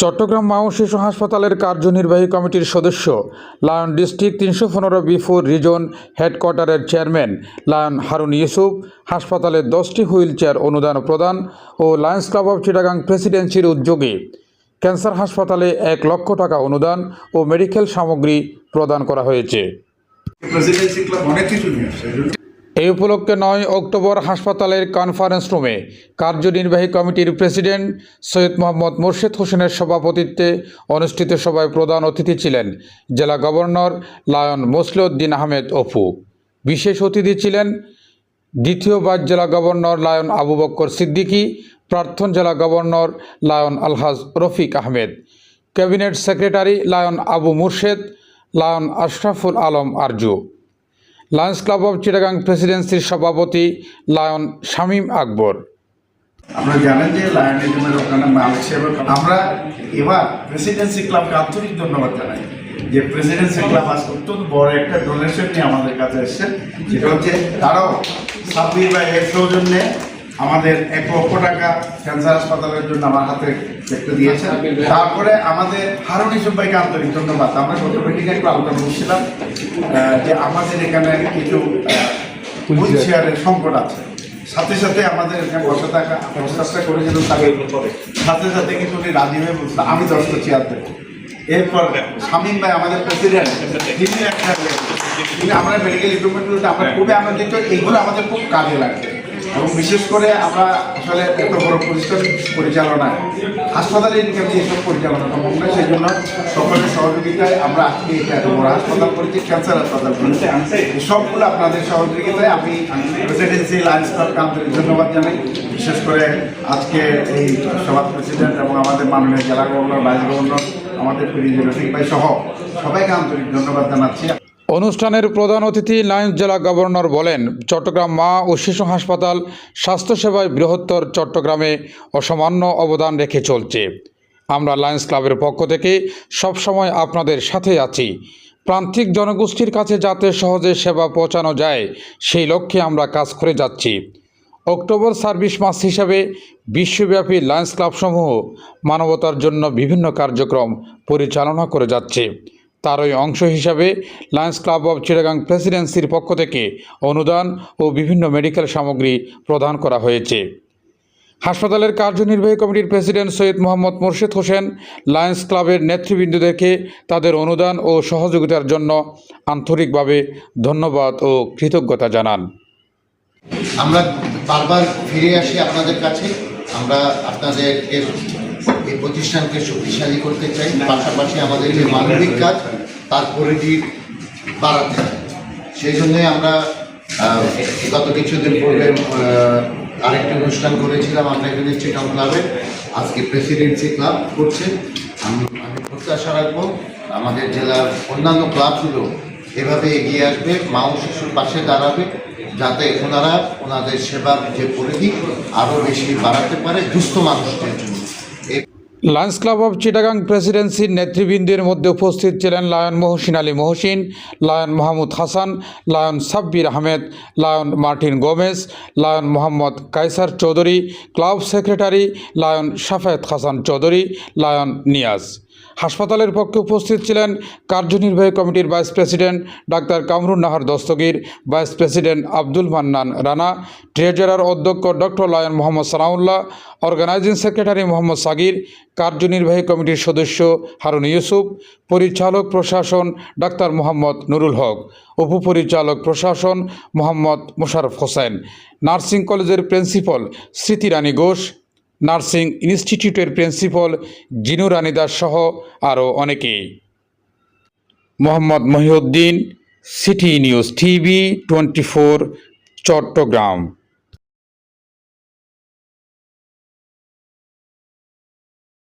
চট্টগ্রাম মা ও শিশু হাসপাতালের কার্যনির্বাহী কমিটির সদস্য। লায়ন ডিস্ট্রিক্ট তিনশো পনেরো বিফোর রিজন হেডকোয়ার্টারের চেয়ারম্যান লায়ন হারুন ইউসুফ, হাসপাতালে দশটি হুইল চেয়ার অনুদান প্রদান ও লায়ন্স ক্লাব অফ চিটাগাং প্রেসিডেন্সির উদ্যোগে ক্যান্সার হাসপাতালে এক লক্ষ টাকা অনুদান ও মেডিকেল সামগ্রী প্রদান করা হয়েছে। এই উপলক্ষে নয় অক্টোবর হাসপাতালের কনফারেন্স রুমে কার্যনির্বাহী কমিটির প্রেসিডেন্ট সৈয়দ মোহাম্মদ মোর্শেদ হোসেনের সভাপতিত্বে অনুষ্ঠিত সভায় প্রধান অতিথি ছিলেন জেলা গভর্নর লায়ন মসলিউদ্দিন আহমেদ অপু। বিশেষ অতিথি ছিলেন দ্বিতীয়বার জেলা গভর্নর লায়ন আবু বক্কর সিদ্দিকী, প্রাক্তন জেলা governor Lion Alhaj Rafiq Ahmed, cabinet secretary Lion Abu Murshed, Lion Ashraful Alam Arju. Lions Club of Chittagong প্রেসিডেন্সির সভাপতি লায়ন শামীম আকবর আমরা জানেন যে লায়নিজমের ওখানে আমরা এবার প্রেসিডেন্সি ক্লাবকে আন্তরিক ধন্যবাদ জানাই। যে প্রেসিডেন্সি ক্লাব আজ অত্যন্ত বড় একটা ডোনেশন নিয়ে আমাদের কাছে এসেছে যেটা হচ্ছে তারাও সাব্বির ভাই এর সৌজন্যে আমাদের এক লক্ষ টাকা ক্যান্সার হাসপাতালের জন্য আমার হাতে দিয়েছেন। তারপরে আমাদের হারুন ইসুফ ভাইকে আন্তরিক ধন্যবাদ। আমরা গত মিটিংয়ে একটু আলোচনা করছিলাম যে আমাদের এখানে কিছু হুইল চেয়ারের সংকট আছে। সাথে সাথে আমাদের এখানে বসে থাকা প্রস্তাবটা করেছিল তাকে সাথে সাথে কিন্তু উনি রাজি হয়ে বলছিল আমি দশটা চেয়ার দেবো। এরপর শামীম ভাই আমাদের প্রেসিডেন্ট তিনি একটা আমরা মেডিকেল ইকুইপমেন্টগুলোতে আমরা খুবই আনন্দিত এইগুলো আমাদের খুব কাজে লাগবে। এবং বিশেষ করে আমরা আসলে এত বড় প্রতিষ্ঠান পরিচালনায়, হাসপাতালে আমি এসব পরিচালনা সম্ভব নয় সেই জন্য সকলের সহযোগিতায় আমরা আজকে এটা এত বড় হাসপাতাল করেছি ক্যান্সার হাসপাতাল করেছি। সবগুলো আপনাদের সহযোগিতায় আমি প্রেসিডেন্সি লাইন্স ক্লাবকে আন্তরিক ধন্যবাদ জানাই। বিশেষ করে আজকে এই সভার প্রেসিডেন্ট এবং আমাদের মাননীয় জেলা গভর্নর ভাইস গভর্নর, আমাদের প্রিয় রফিক ভাই সহ সবাইকে আন্তরিক ধন্যবাদ জানাচ্ছি। অনুষ্ঠানের প্রধান অতিথি লায়ন্স জেলা গভর্নর বলেন, চট্টগ্রাম মা ও শিশু হাসপাতাল স্বাস্থ্যসেবায় বৃহত্তর চট্টগ্রামে অসামান্য অবদান রেখে চলছে। আমরা লায়ন্স ক্লাবের পক্ষ থেকে সবসময় আপনাদের সাথে আছি। প্রান্তিক জনগোষ্ঠীর কাছে যাতে সহজে সেবা পৌঁছানো যায়, সেই লক্ষ্যে আমরা কাজ করে যাচ্ছি। অক্টোবর সার্ভিস মাস হিসাবে বিশ্বব্যাপী লায়ন্স ক্লাবসমূহ মানবতার জন্য বিভিন্ন কার্যক্রম পরিচালনা করে যাচ্ছে। তারই অংশ হিসাবে লায়ন্স ক্লাব অব চিটাগাং প্রেসিডেন্সির পক্ষ থেকে অনুদান ও বিভিন্ন মেডিকেল সামগ্রী প্রদান করা হয়েছে। হাসপাতালের কার্যনির্বাহী কমিটির প্রেসিডেন্ট সৈয়দ মোহাম্মদ মোর্শেদ হোসেন লায়ন্স ক্লাবের নেতৃবৃন্দদেরকে তাদের অনুদান ও সহযোগিতার জন্য আন্তরিকভাবে ধন্যবাদ ও কৃতজ্ঞতা জানান। আমরা বারবার ফিরে আসি আপনাদের কাছে। আমরা আপনাদের এই প্রতিষ্ঠানকে শক্তিশালী করতে চাই, পাশাপাশি আমাদের যে মানবিক কাজ, তার পরিধি বাড়াতে সেই জন্যই আমরা গত কিছুদিন পূর্বে আরেকটি অনুষ্ঠান করেছিলাম, আমরা এখানে চিটং ক্লাবে আজকে প্রেসিডেন্সি ক্লাব করছে। আমি আমি প্রত্যাশা রাখব, আমাদের জেলার অন্যান্য ক্লাবগুলো এভাবে এগিয়ে আসবে, মা ও শিশুর পাশে দাঁড়াবে, যাতে ওনারা ওনাদের সেবার যে পরিধি আরও বেশি বাড়াতে পারে, দুস্থ মানুষদের জন্য। লায়ন্স ক্লাব অফ চিটাগাং প্রেসিডেন্সির নেতৃবৃন্দের মধ্যে উপস্থিত ছিলেন Lion Mohsin Ali Mohsin Lion Mahmud Hasan Lion Sabbir Ahmed Lion Martin Gomez Lion Mohammad Kaiser Chowdhury club secretary Lion Shafed Hasan Chowdhury Lion Niaz হাসপাতালের পক্ষে উপস্থিত ছিলেন কার্যনির্বাহী কমিটির vice president doctor Kamrun Nahar Dastagir, vice president Abdul Mannan Rana, treasurer অধ্যক্ষ doctor Lion Mohammad Salaullah organizing secretary Mohammad Sagir, কার্যনির্বাহী কমিটির সদস্য হারুন ইউসুফ, পরিচালক প্রশাসন ডাক্তার মোহাম্মদ নুরুল হক, উপপরিচালক প্রশাসন মোহাম্মদ মোশারফ হোসেন, নার্সিং কলেজের প্রিন্সিপাল স্মৃতি রানী ঘোষ নার্সিং ইনস্টিটিউটের প্রিন্সিপাল জিনু রানী দাস সহ আরও অনেকেই। Mohammad Mohiuddin, City News TV, twenty four, Chittagong.